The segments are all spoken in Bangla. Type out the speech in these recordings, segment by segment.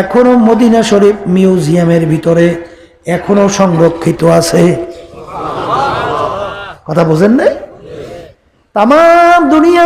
এখনও মদিনা শরীফ মিউজিয়ামের ভিতরে এখনও সংরক্ষিত আছে। কথা বোঝেন নাই? তাম দুনিয়া,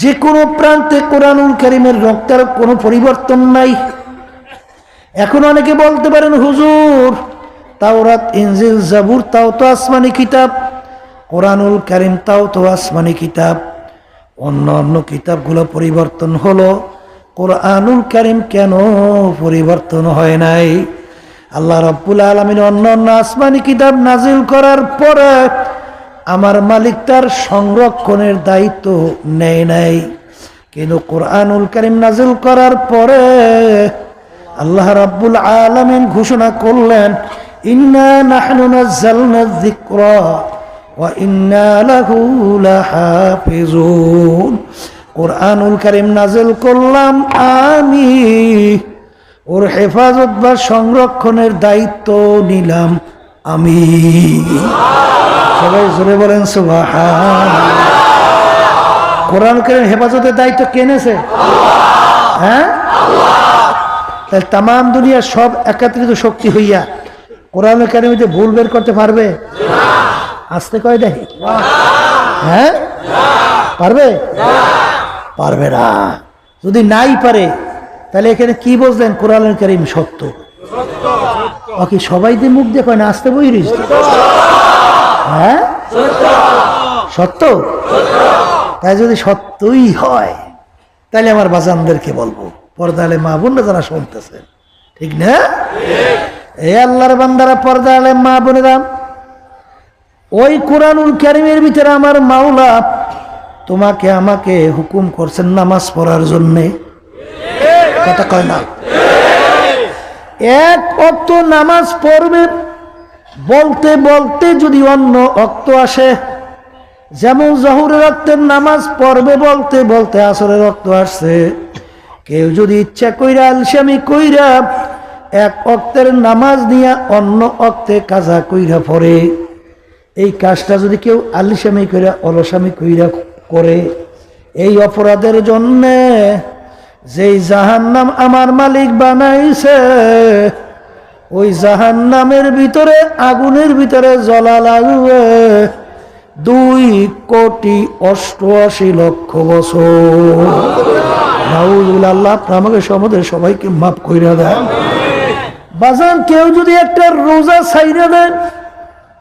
যে কোনো প্রান্তে কোরআনুল করিমের রক্তার কোনো পরিবর্তন নাই। এখন অনেকে বলতে পারেন, হুজুর, তাওরাত, ইনজিল, জাবুর, তাও তো আসমানি কিতাব, কোরআনুল করিম তাও তো আসমানি কিতাব। অন্য অন্য কিতাবগুলো পরিবর্তন হলো। কোরআনুল করিম কেন পরিবর্তন হয় নাই? আল্লাহ রব্বুল আলমিন অন্য অন্য আসমানি কিতাব নাজিল করার পরে আমার মালিক তার সংরক্ষণের দায়িত্ব নেয় নাই। কিন্তু কোরআনুল করিম নাজিল করার পরে আল্লাহ রাব্বুল আলামিন ঘোষণা করলেন, ইন্না নাহনু নাযালনা যিকরা ওয়া ইন্না লাহু লাহাফিজুন। কোরআনুল কারীম নাজিল করলাম আমি। ওর হেফাজত বা সংরক্ষণের দায়িত্ব নিলাম আমি। সবাই জোরে বলেন কোরআন কারীম হেফাজতের দায়িত্ব কেনেছে হ্যাঁ? তাহলে তাম দুনিয়া সব একাত্রিত শক্তি হইয়া কোরআন একাডেমিতে ভুল বের করতে পারবে? আসতে কয় দেখি। হ্যাঁ? পারবে? পারবে না। যদি নাই পারে তাহলে এখানে কি বললেন? কোরআন করিম সত্য। ওকে সবাই দিয়ে মুখ দেখো না আসতে বই হ্যাঁ? সত্য। তাই যদি সত্যই হয় তাহলে আমার বাজানদেরকে বলব। পর্দালে মা বোনরা যারা শুনতেছেন ঠিক না? এই আল্লাহর বান্দারা পর্দালে মা বোনেরা ওই কোরআনুল কারিমের ভিতরে আমার মাওলা তোমাকে আমাকে হুকুম করছেন নামাজ পড়ার জন্যে। কথা কয় না? এক অক্ত নামাজ পড়বে বলতে বলতে যদি অন্য অক্ত আসে, যেমন জহুরের রক্তের নামাজ পড়বে বলতে বলতে আসরের রক্ত আসছে, কেউ যদি ইচ্ছা কইরা আলসামি কইরা এক অক্তের নামাজ নিয়ে অন্য অক্তে কাজা কইরা পড়ে, এই কাজটা যদি কেউ আলিসামি কইরা অলসামি কইরা করে এই অপরাধের জন্যে যেই জাহান্নাম আমার মালিক বানাইছে, ওই জাহান্নামের ভিতরে, আগুনের ভিতরে জ্বলা লাগবে। দুই কোটি অষ্টআশি লক্ষ বছর। আল্লাহ আমাকে সমাজের সবাইকে মাফ কইরা দেন। বাজান, কেউ যদি একটা রোজা ছাইরা দেন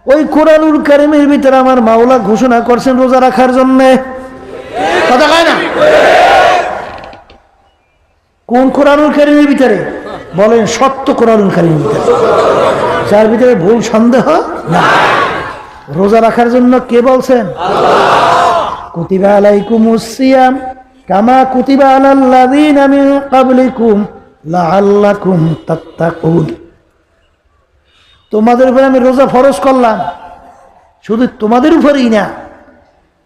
ওই কোরআনুল কারিমের ভিতরে আমার মাওলা ঘোষণা করছেন রোজা রাখার জন্য। কথা কয় না? কোন কোরআনুল কারিমের ভিতরে? বলেন, সত্য কোরআনুল কারিমের ভিতরে। যার ভিতরে ভুল, সন্দেহ না। রোজা রাখার জন্য কে বলছেন? কুতিবা আলাইকুমুস সিয়াম কামা কুতিবা মিন ক্বাবলিকুম লাআল্লাকুম তাত্তাকুন। তোমাদের উপরে আমি রোজা ফরজ করলাম। শুধু তোমাদের উপরেই না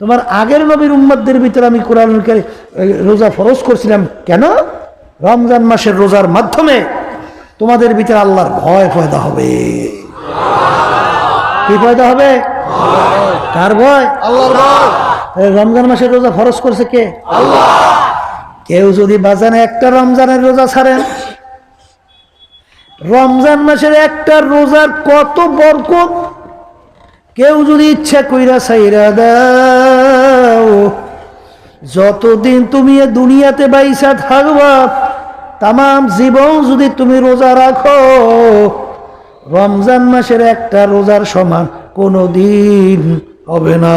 তোমার আগের নবীর উম্মতদের ভিতরে আমি কোরআন রোজা ফরজ করছিলাম। কেন? রমজান মাসের রোজার মাধ্যমে তোমাদের ভিতরে আল্লাহর ভয় পয়দা হবে। কি পয়দা হবে? কার ভয়? আল্লাহর ভয়। রমজান মাসের রোজা ফরজ করছে কে? কেউ যদি বাজানে একটা রমজানের রোজা ছাড়েন রমজান মাসের একটা রোজার কত বরকত? কেউ যদি ইচ্ছা কইরা সাইরা দাও যতদিন তুমি এ দুনিয়াতে বাইসা থাকবা তাম জীবন যদি তুমি রোজা রাখো রমজান মাসের একটা রোজার সমান কোনো দিন হবে না।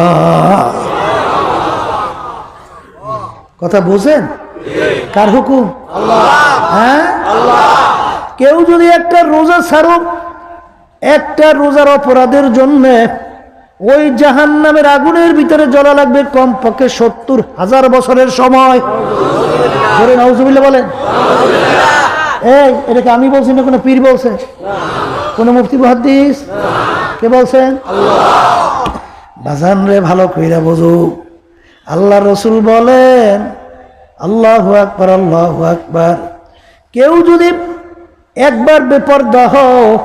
কথা বোঝেন? কার হুকুম? হ্যাঁ? কেউ যদি একটা রোজা ছাড়ো একটা রোজার অপরাধের জন্য ওই জাহান নামের আগুনের ভিতরে জ্বলা লাগবে কমপক্ষে সত্তর হাজার বছরের সময়। বলেন। এই, এটাকে আমি বলছি না, কোনো পীর বলছে? কোনো মুফতি, মহাদ্দিস? কে বলছেন? বাজান রে, ভালো কইরা বোঝো। আল্লাহ রসুল বলেন, আল্লাহ আকবার আল্লাহ আকবার। কেউ যদি একবার বেপরদা হও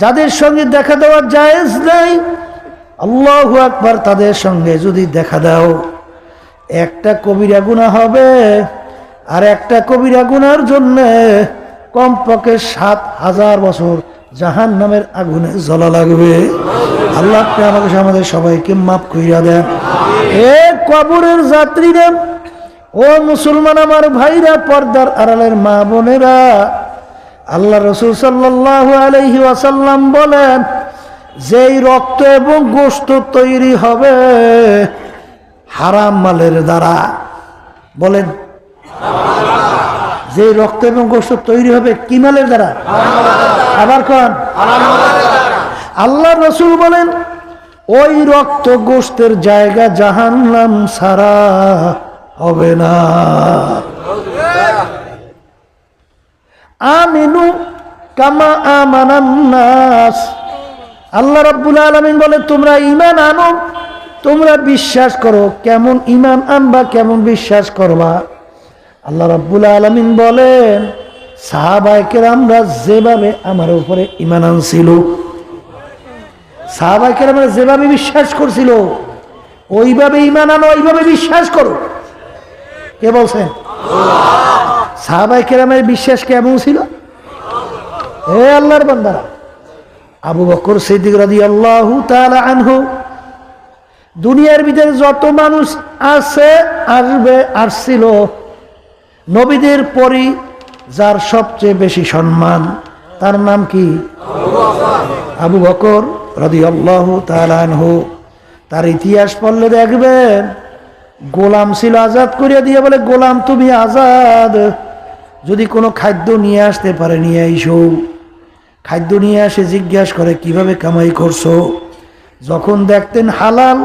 যাদের সঙ্গে দেখা দেওয়া জায়েজ নাই, আল্লাহ আকবার তাদের সঙ্গে যদি দেখা দাও। একটা কবিরা গুণা হবে আর একটা কবিরা গুনার জন্য কমপক্ষে সাত হাজার বছর জাহান নামের আগুনে জ্বলা লাগবে। আল্লাহ আমাকে আমাদের সবাইকে মাফ করিয়া দেন। এ কবরের যাত্রীরা, ও মুসলমান আমার ভাইরা, পর্দার আড়ালের মা বোনেরা আল্লাহ রসুল সাল্লাহ আলহি ওয়াসাল্লাম বলেন, যেই রক্ত এবং গোস্ত তৈরি হবে হারাম মালের দ্বারা। বলেন যে রক্ত এবং গোস্ত তৈরি হবে কি মালের দ্বারা? আবার কন, আল্লাহ রসুল বলেন, ওই রক্ত গোস্তের জায়গা জাহান্নাম সারা হবে না। আমিনু কামা আমানান্নাস। আল্লাহ রাব্বুল আলামিন বলে, তোমরা ঈমান আনো, তোমরা বিশ্বাস করো। কেমন ঈমান আনবা, কেমন বিশ্বাস করবা? আল্লাহ রাব্বুল আলামিন বলেন, সাহাবায়ে কেরামরা যেভাবে আমার উপরে ঈমান আনছিল, সাহাবায়ে কেরামরা যেভাবে বিশ্বাস করছিল, ওইভাবে ঈমান আনো, ওইভাবে বিশ্বাস করো। কে বলছেন? সাহাবাই কেরামের বিশ্বাস কেমন ছিল? হে আল্লাহর বান্দারা, আবু বকর সিদ্দিক রাদি আল্লাহ আনহু, দুনিয়ার ভিতরে যত মানুষ আছে, আসবে, আসছিল, নবীদের পরই যার সবচেয়ে বেশি সম্মান, তার নাম কি? আবু বকর রাদি আল্লাহ আনহু। তার ইতিহাস পড়লে দেখবেন, গোলাম ছিল আজাদ করিয়া দিয়ে বলে, গোলাম তুমি আজাদ। যদি কোনো খাদ্য নিয়ে আসতে পারে, নিয়ে আইসো। খাদ্য নিয়ে আসে জিজ্ঞাসা করে, কীভাবে কামাই করছ? যখন দেখতেন হালাল,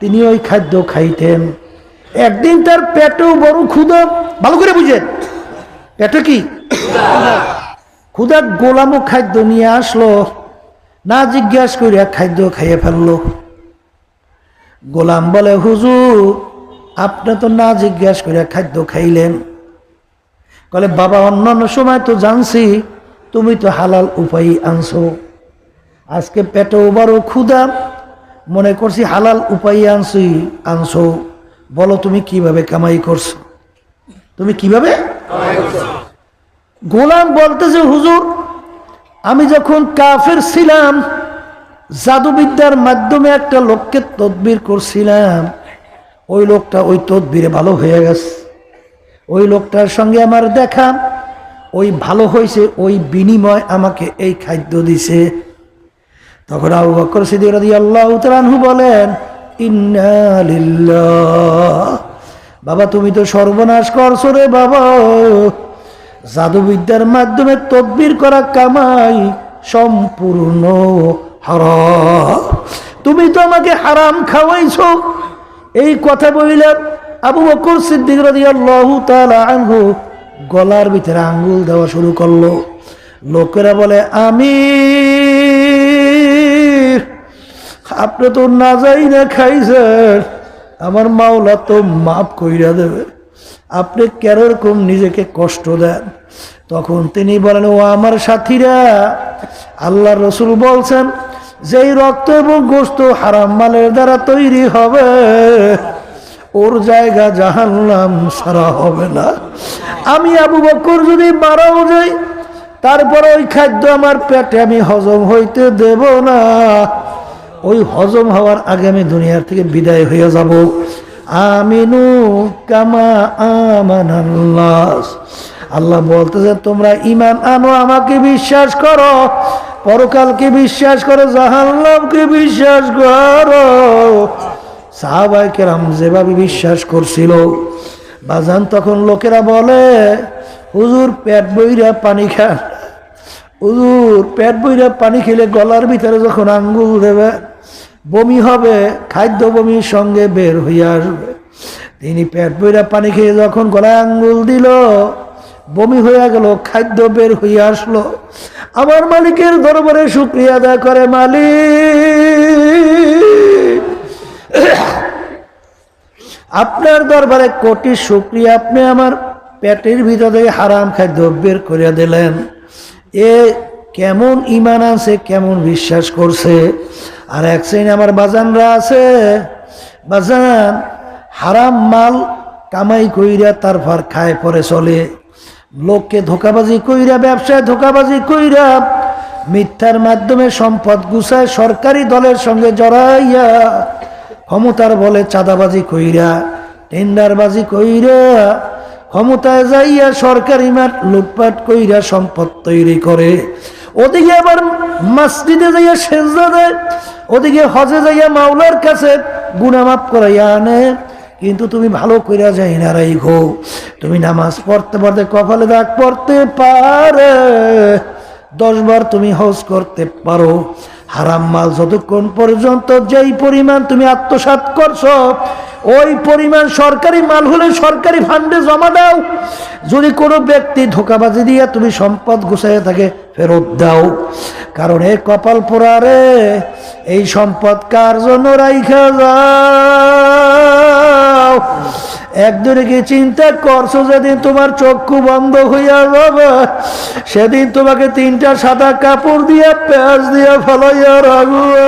তিনি ওই খাদ্য খাইতেন। একদিন তার পেটেও বড় ক্ষুদা ভালো করে বুঝেন, পেটে কি? ক্ষুদার গোলামও খাদ্য নিয়ে আসলো, না জিজ্ঞাসা করিয়া খাদ্য খাইয়ে ফেলল। গোলাম বলে, হুজুর, আপনি তো না জিজ্ঞাসা করে খাদ্য খাইলেন। বলে বাবা, অন্যান্য সময় তো জানছি, তুমি তো হালাল উপায় আনছো। আজকে পেটে ওবারও ক্ষুদা মনে করছি হালাল উপায় আনছি, আনছো। বলো, তুমি কীভাবে কামাই করছ? তুমি কীভাবে? গোলাম বলতেছে, হুজুর, আমি যখন কাফের ছিলাম, জাদুবিদ্যার মাধ্যমে একটা লোককে তদবির করছিলাম। ওই লোকটা ওই তদবিরে ভালো হয়ে গেছে। ওই লোকটার সঙ্গে আমার দেখা। ওই ভালো হয়েছে, ওই বিনিময় আমাকে এই খাদ্য দিছে। তখন আবু বকর সিদ্দিক রাদিয়াল্লাহু তাআলাহু বলেন, ইন্না বাবা, তুমি তো সর্বনাশ করছ রে বাবা। জাদুবিদ্যার মাধ্যমে তদবির করা কামাই সম্পূর্ণ হারাম। তুমি তো আমাকে হারাম খাওয়াইছো। এই কথা বলিলাম আবু বকর সিদ্দিক গলার ভিতরে আঙ্গুল দেওয়া শুরু করল। লোকেরা বলে আমি আপনি তো না যাই না খাইছেন। আমার মাওলা তো মাফ কইরা দেবে। আপনি কেরকম নিজেকে কষ্ট দেন? তখন তিনি বলেন, ও আমার সাথীরা, আল্লাহ রসুল বলছেন, যেই রক্ত এবং গোস্ত হারাম মালের দ্বারা তৈরি হবে ওর জায়গা জাহান্নাম সারা হবে না। আমি আবু বকর যদি মারাও যাই, তারপর ওই খাদ্য আমার পেটে আমি হজম হইতে দেব না। ওই হজম হওয়ার আগে আমি দুনিয়ার থেকে বিদায় হয়ে যাব। আমিনু কামা আমানাল্লাহ। আল্লাহ বলতেছে তোমরা ইমান আনো, আমাকে বিশ্বাস করো, পরকালকে বিশ্বাস করো, জাহান্নামকে বিশ্বাস করো। সাহাবাই যেভাবে বিশ্বাস করছিল, বাজান তখন লোকেরা বলে, হুজুর, পেট বইরা পানি খান হুজুর, পেট বইরা পানি খেলে গলার ভিতরে যখন আঙ্গুল দেবে, বমি হবে, খাদ্য বমির সঙ্গে বের হইয়া আসবে। তিনি পেট বইরা পানি খেয়ে যখন গলায় আঙ্গুল দিল, বমি হইয়া গেল, খাদ্য বের হইয়া আসলো। আমার মালিকের দরবারে শুক্রিয়া আদায় করে, মালিক। আপনার দরবারে কোটি শুক্রিয়া। আপনি আমার পেটের ভিতর থেকে হারাম খাদ্য বের করে দিলেন। এ কেমন ইমান আছে কেমন বিশ্বাস করছে? আর এক শ্রেণি আমার বাজানরা আছে। বাজান, হারাম মাল কামাই কইরা তারপর খায়, পরে চলে। লোককে ধোকাবাজি কইরা, ব্যবসায় ধোকাবাজি কইরা মিথ্যার মাধ্যমে সম্পদ গুছায় সরকারি দলের সঙ্গে জড়াইয়া ক্ষমতার বলে চাঁদাবাজি কইরা, টেন্ডারবাজি কইরা, ক্ষমতায় যাইয়া সরকারি মাঠ লুটপাট কইরা সম্পদ তৈরি করে। ওদিকে আবার মসজিদে যাইয়া সেজদা দেয়, ওদিকে হজে যাইয়া মাওলার কাছে গুনামাপ করাইয়া আনে। কিন্তু তুমি ভালো কইরা যাই না রাই গো, তুমি নামাজ পড়তে পড়তে কপালে দাগ পড়তে পারে দশবার তুমি হজ করতে পারো। হারাম মাল যতক্ষণ পর্যন্ত যেই পরিমাণ তুমি আত্মসাৎ করছ, ওই পরিমাণ সরকারি মাল হলে সরকারি ফান্ডে জমা দাও। যদি কোনো ব্যক্তি ধোকাবাজি দিয়ে তুমি সম্পদ গুছাইয়া থাকে, ফেরত দাও। কারণ এ কপাল পোড়ারে এই সম্পদ কার জন্য রাইখা যাও? একদিনে কি চিন্তা করছ যেদিন তোমার চক্ষু বন্ধ হইয়া যাবে, সেদিন তোমাকে তিনটা সাদা কাপড় দিয়ে পেঁয়াজ দিয়ে ফলাইয়া রাখবে।